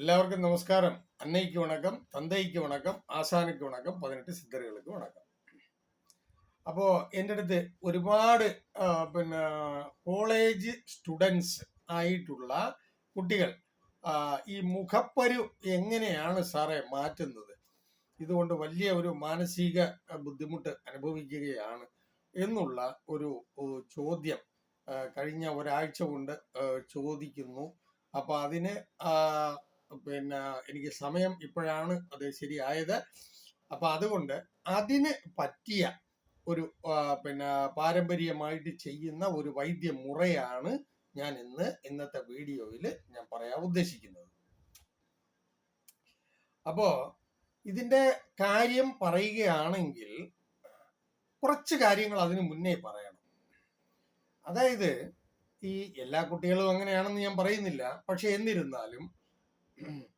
எல்லாருக்கும் நமஸ்காரம் அன்னைக்கு வணக்கம் தந்தைக்கு வணக்கம் ആശാനുക്ക് വണക്കം പതിനെട്ട് സിദ്ധറുകൾക്ക് വണക്കം അപ്പോൾ എൻ്റെ അടുത്ത് ഒരുപാട് ആ, പിന്നെ കോളേജ് സ്റ്റുഡൻസ് ആയിട്ടുള്ള കുട്ടികൾ ആ, ഈ മുഖപ്പരു എങ്ങനെയാണ് സാറേ മാറ്റുന്നത് ഇതുകൊണ്ട് വലിയ ഒരു മാനസിക ആ, ബുദ്ധിമുട്ട് അനുഭവിക്കുകയാണ് എന്നുള്ള ഒരു ഓ, ചോദ്യം ആ, കഴിഞ്ഞ ഒരാഴ്ച കൊണ്ട് ആ, ചോദിക്കുന്നു അപ്പൊ അതിന് ആ, പിന്നെ എനിക്ക് സമയം ഇപ്പോഴാണ് അത് ശരിയായത്. അപ്പൊ അതുകൊണ്ട് അതിന് പറ്റിയ ഒരു പിന്നെ പാരമ്പര്യമായിട്ട് ചെയ്യുന്ന ഒരു വൈദ്യ വൈദ്യമുറയാണ് ഞാൻ ഇന്ന് ഇന്നത്തെ വീഡിയോയിൽ ഞാൻ പറയാൻ ഉദ്ദേശിക്കുന്നത്. അപ്പോ ഇതിന്റെ കാര്യം പറയുകയാണെങ്കിൽ കുറച്ച് കാര്യങ്ങൾ അതിന് മുന്നേ പറയണം. അതായത് ഈ എല്ലാ കുട്ടികളും അങ്ങനെയാണെന്ന് ഞാൻ പറയുന്നില്ല. പക്ഷെ എന്നിരുന്നാലും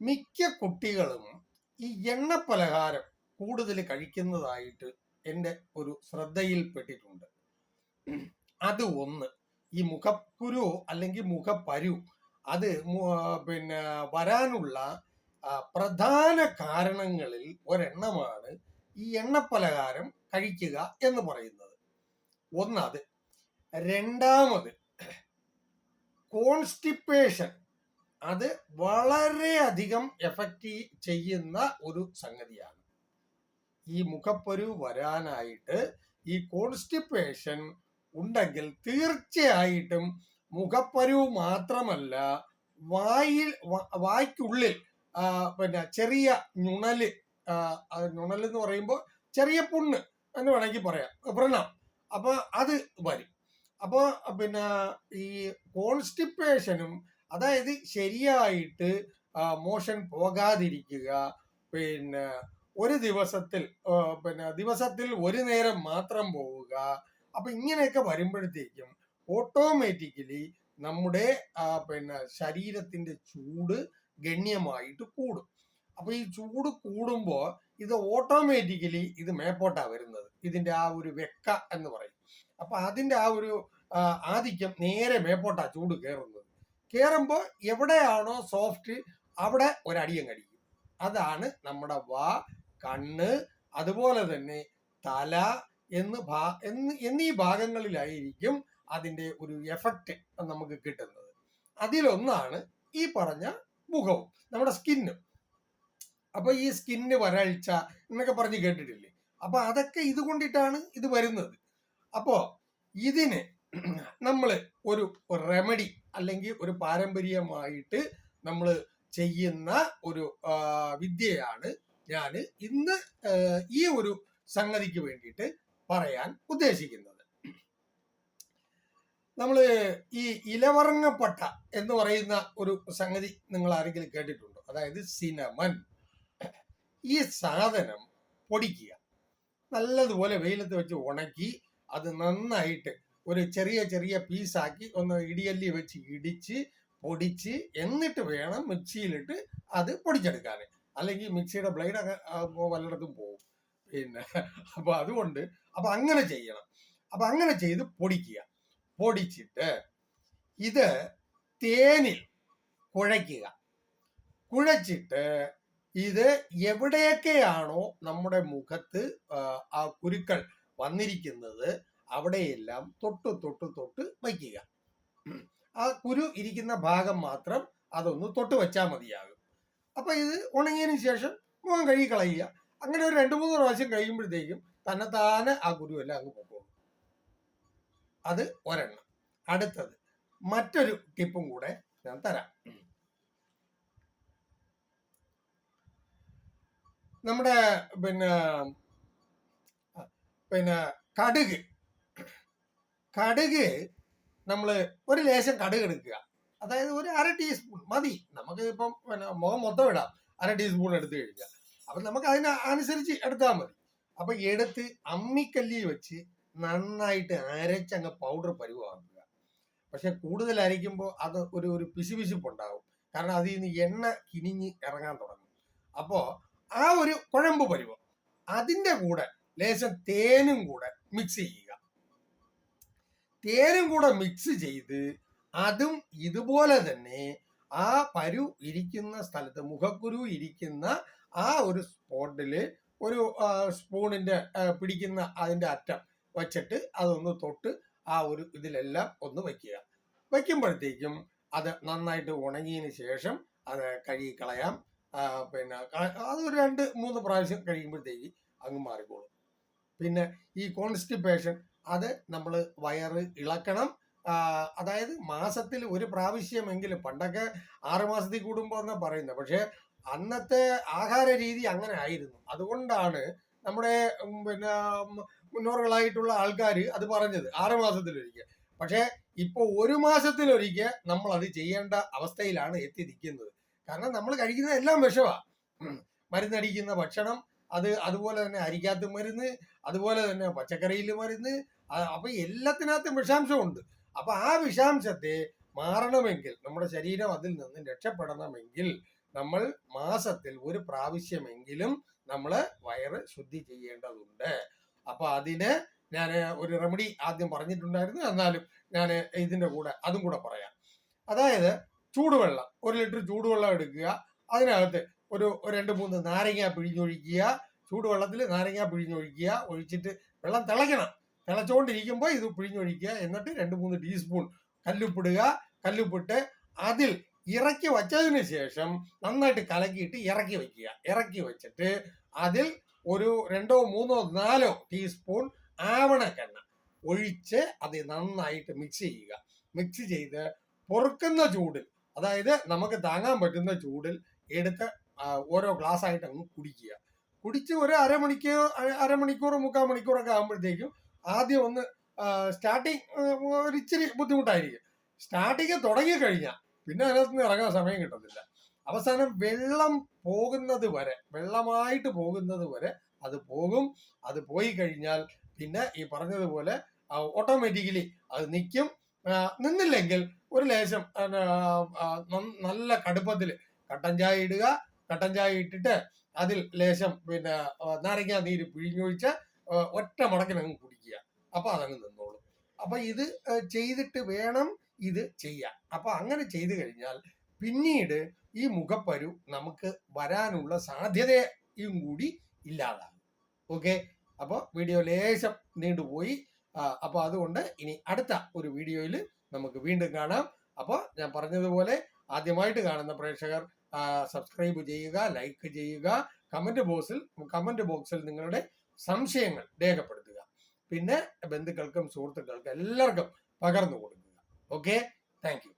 മിക്ക കുട്ടികളും ഈ എണ്ണ പലഹാരം കൂടുതൽ കഴിക്കുന്നതായിട്ട് എന്റെ ഒരു ശ്രദ്ധയിൽപ്പെട്ടിട്ടുണ്ട്. അത് ഒന്ന് ഈ മുഖക്കുരു അല്ലെങ്കിൽ മുഖപ്പരു അത് പിന്നെ വരാനുള്ള പ്രധാന കാരണങ്ങളിൽ ഒരെണ്ണമാണ് ഈ എണ്ണപ്പലഹാരം കഴിക്കുക എന്ന് പറയുന്നത്. ഒന്നത്. രണ്ടാമത് കോൺസ്റ്റിപ്പേഷൻ. അത് വളരെയധികം എഫക്റ്റ് ചെയ്യുന്ന ഒരു സംഗതിയാണ്. ഈ മുഖപ്പൊരു വരാനായിട്ട് ഈ കോൺസ്റ്റിപ്പേഷൻ ഉണ്ടെങ്കിൽ തീർച്ചയായിട്ടും മുഖപ്പരു മാത്രമല്ല വായിൽ വായ്ക്കുള്ളിൽ പിന്നെ ചെറിയ ഞുണൽ ഞുണൽ എന്ന് പറയുമ്പോൾ ചെറിയ പുണ്ണ് എന്ന് വേണമെങ്കിൽ പറയാം വ്രണം. അപ്പൊ അത് വരും. അപ്പൊ പിന്നെ ഈ കോൺസ്റ്റിപ്പേഷനും അതായത് ശരിയായിട്ട് മോഷൻ പോകാതിരിക്കുക. പിന്നെ ഒരു ദിവസത്തിൽ പിന്നെ ദിവസത്തിൽ ഒരു നേരം മാത്രം പോവുക. അപ്പൊ ഇങ്ങനെയൊക്കെ വരുമ്പോഴത്തേക്കും ഓട്ടോമാറ്റിക്കലി നമ്മുടെ പിന്നെ ശരീരത്തിന്റെ ചൂട് ഗണ്യമായിട്ട് കൂടും. അപ്പൊ ഈ ചൂട് കൂടുമ്പോൾ ഇത് ഓട്ടോമാറ്റിക്കലി ഇത് മേപ്പോട്ടാ വരുന്നത്. ഇതിന്റെ ആ ഒരു വെക്ക എന്ന് പറയും. അപ്പൊ അതിന്റെ ആ ഒരു ആധിക്യം നേരെ മേപ്പോട്ടാ ചൂട് കയറുന്നത്. കയറുമ്പോൾ എവിടെയാണോ സോഫ്റ്റ് അവിടെ ഒരടിയം കടിക്കും അതാണ് നമ്മുടെ വാ കണ്ണ് അതുപോലെ തന്നെ തല എന്ന് ഭാ എന്ന് എന്നീ ഭാഗങ്ങളിലായിരിക്കും അതിന്റെ ഒരു എഫക്റ്റ് നമുക്ക് കിട്ടുന്നത്. അതിലൊന്നാണ് ഈ പറഞ്ഞ മുഖവും നമ്മുടെ സ്കിന്നും അപ്പൊ ഈ സ്കിന്ന് വരൾച്ച എന്നൊക്കെ പറഞ്ഞ് കേട്ടിട്ടില്ലേ? അപ്പൊ അതൊക്കെ ഇത് കൊണ്ടിട്ടാണ് ഇത് വരുന്നത്. അപ്പോ ഇതിന് നമ്മൾ ഒരു റെമഡി അല്ലെങ്കിൽ ഒരു പാരമ്പര്യമായിട്ട് നമ്മൾ ചെയ്യുന്ന ഒരു വിദ്യയാണ് ഞാൻ ഇന്ന് ഈ ഒരു സംഗതിക്ക് വേണ്ടിയിട്ട് പറയാൻ ഉദ്ദേശിക്കുന്നത്. നമ്മൾ ഈ ഇലവർങ്ങപ്പട്ട എന്ന് പറയുന്ന ഒരു സംഗതി നിങ്ങൾ ആരെങ്കിലും കേട്ടിട്ടുണ്ടോ? അതായത് സിനമൻ. ഈ സാധനം പൊടിക്കുക. നല്ലതുപോലെ വെയിലത്ത് വെച്ച് ഉണക്കി അത് നന്നായിട്ട് ഒരു ചെറിയ ചെറിയ പീസാക്കി ഒന്ന് ഇടിയല്ലി വെച്ച് ഇടിച്ച് പൊടിച്ച് എന്നിട്ട് വേണം മിക്സിയിലിട്ട് അത് പൊടിച്ചെടുക്കാൻ. അല്ലെങ്കിൽ മിക്സിയുടെ ബ്ലേഡ് വല്ലയിടത്തും പോകും പിന്നെ അപ്പൊ അതുകൊണ്ട് അപ്പൊ അങ്ങനെ ചെയ്യണം. അപ്പൊ അങ്ങനെ ചെയ്ത് പൊടിക്കുക. പൊടിച്ചിട്ട് ഇത് തേനിൽ കുഴയ്ക്കുക. കുഴച്ചിട്ട് ഇത് എവിടെയൊക്കെയാണോ നമ്മുടെ മുഖത്ത് ആ കുരുക്കൾ വന്നിരിക്കുന്നത് അവിടെയെല്ലാം തൊട്ട് തൊട്ട് തൊട്ട് വയ്ക്കുക. ആ കുരു ഇരിക്കുന്ന ഭാഗം മാത്രം അതൊന്ന് തൊട്ട് വെച്ചാൽ മതിയാകും. അപ്പൊ ഇത് ഉണങ്ങിയതിന് ശേഷം മുഖം കഴുകി കളയുക. അങ്ങനെ ഒരു രണ്ട് മൂന്ന് പ്രാവശ്യം കഴിയുമ്പോഴത്തേക്കും തന്നെത്താനെ ആ കുരു എല്ലാം അങ്ങ് പൊക്കോളും. അത് ഒരെണ്ണം. അടുത്തത് മറ്റൊരു ടിപ്പും കൂടെ ഞാൻ തരാം. നമ്മുടെ പിന്നെ പിന്നെ കടുക്. കടുക് നമ്മൾ ഒരു ലേശം കടുക് എടുക്കുക. അതായത് ഒരു അര ടീസ്പൂൺ മതി. നമുക്ക് ഇപ്പം മുഖം മൊത്തം ഇടാം. അര ടീസ്പൂൺ എടുത്തു കഴിഞ്ഞാൽ അപ്പൊ നമുക്ക് അതിന് അനുസരിച്ച് എടുത്താൽ മതി. അപ്പൊ എടുത്ത് അമ്മിക്കല്ലി വെച്ച് നന്നായിട്ട് അരച്ചങ്ങ് പൗഡർ പരുവാക്കുക. പക്ഷെ കൂടുതൽ അരയ്ക്കുമ്പോൾ അത് ഒരു ഒരു പിശുപിശുപ്പുണ്ടാവും. കാരണം അതിൽ നിന്ന് എണ്ണ കിനിഞ്ഞ് ഇറങ്ങാൻ തുടങ്ങും. അപ്പോൾ ആ ഒരു കുഴമ്പ് പരുവം അതിന്റെ കൂടെ ലേശം തേനും കൂടെ മിക്സ് ചെയ്യുക. തേനും കൂടെ മിക്സ് ചെയ്ത് അതും ഇതുപോലെ തന്നെ ആ പരു ഇരിക്കുന്ന സ്ഥലത്ത് മുഖക്കുരു ഇരിക്കുന്ന ആ ഒരു സ്പോട്ടിൽ ഒരു സ്പൂണിന്റെ പിടിക്കുന്ന അതിന്റെ അറ്റം വച്ചിട്ട് അതൊന്ന് തൊട്ട് ആ ഒരു ഇതിലെല്ലാം ഒന്ന് വയ്ക്കുക. വയ്ക്കുമ്പോഴത്തേക്കും അത് നന്നായിട്ട് ഉണങ്ങിയതിന് ശേഷം അത് കഴുകി കളയാം. പിന്നെ അത് ഒരു രണ്ട് മൂന്ന് പ്രാവശ്യം കഴിയുമ്പോഴത്തേക്ക് അങ്ങ് മാറിക്കോളും. പിന്നെ ഈ കോൺസ്റ്റിപ്പേഷൻ അത് നമ്മൾ വയറ് ഇളക്കണം. അതായത് മാസത്തിൽ ഒരു പ്രാവശ്യമെങ്കിലും പണ്ടൊക്കെ ആറ് മാസത്തിൽ കൂടുമ്പോൾ എന്നാ പറയുന്നത് പക്ഷെ അന്നത്തെ ആഹാര രീതി അങ്ങനെ ആയിരുന്നു. അതുകൊണ്ടാണ് നമ്മുടെ പിന്നെ മുന്നോറുകളായിട്ടുള്ള ആൾക്കാർ അത് പറഞ്ഞത് ആറ് മാസത്തിലൊരിക്കൽ. പക്ഷെ ഇപ്പൊ ഒരു മാസത്തിലൊരിക്കൽ നമ്മൾ അത് ചെയ്യേണ്ട അവസ്ഥയിലാണ് എത്തി നിൽക്കുന്നത് കാരണം നമ്മൾ കഴിക്കുന്ന എല്ലാം വിഷമാ ഉം. മരുന്നടിക്കുന്ന ഭക്ഷണം അത് അതുപോലെ തന്നെ അരിക്കാത്ത മരുന്ന് അതുപോലെ തന്നെ പച്ചക്കറിയിൽ മരുന്ന് അപ്പൊ എല്ലാത്തിനകത്തും വിഷാംശമുണ്ട്. അപ്പൊ ആ വിഷാംശത്തെ മാറണമെങ്കിൽ നമ്മുടെ ശരീരം അതിൽ നിന്ന് രക്ഷപ്പെടണമെങ്കിൽ നമ്മൾ മാസത്തിൽ ഒരു പ്രാവശ്യമെങ്കിലും നമ്മൾ വയറ് ശുദ്ധി ചെയ്യേണ്ടതുണ്ട്. അപ്പൊ അതിന് ഞാൻ ഒരു റെമഡി ആദ്യം പറഞ്ഞിട്ടുണ്ടായിരുന്നു. എന്നാലും ഞാൻ ഇതിന്റെ കൂടെ അതും കൂടെ പറയാം. അതായത് ചൂടുവെള്ളം ഒരു ലിറ്റർ ചൂടുവെള്ളം എടുക്കുക. അതിനകത്ത് ഒരു രണ്ട് മൂന്ന് നാരങ്ങ പിഴിഞ്ഞൊഴിക്കുക. ചൂടുവെള്ളത്തിൽ നാരങ്ങ പിഴിഞ്ഞൊഴിക്കുക. ഒഴിച്ചിട്ട് വെള്ളം തിളയ്ക്കണം. തിളച്ചുകൊണ്ടിരിക്കുമ്പോൾ ഇത് പിഴിഞ്ഞൊഴിക്കുക. എന്നിട്ട് രണ്ട് മൂന്ന് ടീസ്പൂൺ കല്ലുപ്പിടുക. കല്ലുപ്പിട്ട് അതിൽ ഇറക്കി വച്ചതിന് ശേഷം നന്നായിട്ട് കലക്കിയിട്ട് ഇറക്കി വെക്കുക ഇറക്കി വെച്ചിട്ട് അതിൽ ഒരു രണ്ടോ മൂന്നോ നാലോ ടീസ്പൂൺ ആവണക്കെണ്ണ ഒഴിച്ച് അത് നന്നായിട്ട് മിക്സ് ചെയ്യുക. മിക്സ് ചെയ്ത് പൊറുക്കുന്ന ചൂടിൽ അതായത് നമുക്ക് താങ്ങാൻ പറ്റുന്ന ചൂടിൽ എടുത്ത് ഓരോ ഗ്ലാസ് ആയിട്ട് അങ്ങ് കുടിക്കുക. കുടിച്ച് ഒരു അരമണിക്കൂർ അര- അരമണിക്കൂർ മുക്കാൽ മണിക്കൂറൊക്കെ ആകുമ്പോഴത്തേക്കും ആദ്യം ഒന്ന് സ്റ്റാർട്ടിങ് ഒരു ഇച്ചിരി ബുദ്ധിമുട്ടായിരിക്കും. സ്റ്റാർട്ടിങ് തുടങ്ങി കഴിഞ്ഞാൽ പിന്നെ അതിനകത്ത് നിന്ന് ഇറങ്ങാൻ സമയം കിട്ടത്തില്ല. അവസാനം വെള്ളം പോകുന്നത് വരെ വെള്ളമായിട്ട് പോകുന്നത് വരെ അത് പോകും. അത് പോയി കഴിഞ്ഞാൽ പിന്നെ ഈ പറഞ്ഞതുപോലെ ഓട്ടോമാറ്റിക്കലി അത് നിൽക്കും നിന്നില്ലെങ്കിൽ ഒരു ലേശം നല്ല കടുപ്പത്തിൽ കട്ടൻ ചായ ഇടുക കട്ടൻ ചായ ഇട്ടിട്ട് അതിൽ ലേശം പിന്നെ നാരങ്ങാ നീര് പിഴിഞ്ഞൊഴിച്ച് ഒറ്റ മടക്കിന് അങ്ങ് കുടിക്കുക. അപ്പൊ അതങ്ങ് നിന്നോളും. അപ്പൊ ഇത് ചെയ്തിട്ട് വേണം ഇത് ചെയ്യാൻ. അപ്പൊ അങ്ങനെ ചെയ്തു കഴിഞ്ഞാൽ പിന്നീട് ഈ മുഖപ്പരു നമുക്ക് വരാനുള്ള സാധ്യതയും കൂടി ഇല്ലാതാകും. ഓക്കെ? അപ്പോൾ വീഡിയോ ലേശം നീണ്ടുപോയി. അപ്പോൾ അതുകൊണ്ട് ഇനി അടുത്ത ഒരു വീഡിയോയിൽ നമുക്ക് വീണ്ടും കാണാം. അപ്പോൾ ഞാൻ പറഞ്ഞതുപോലെ ആദ്യമായിട്ട് കാണുന്ന പ്രേക്ഷകർ സബ്സ്ക്രൈബ് ചെയ്യുക ലൈക്ക് ചെയ്യുക കമന്റ് ബോക്സിൽ കമന്റ് ബോക്സിൽ നിങ്ങളുടെ സംശയങ്ങൾ രേഖപ്പെടുത്തുക. പിന്നെ ബന്ധുക്കൾക്കും സുഹൃത്തുക്കൾക്കും എല്ലാവർക്കും പകർന്നു കൊടുക്കുക. Okay thank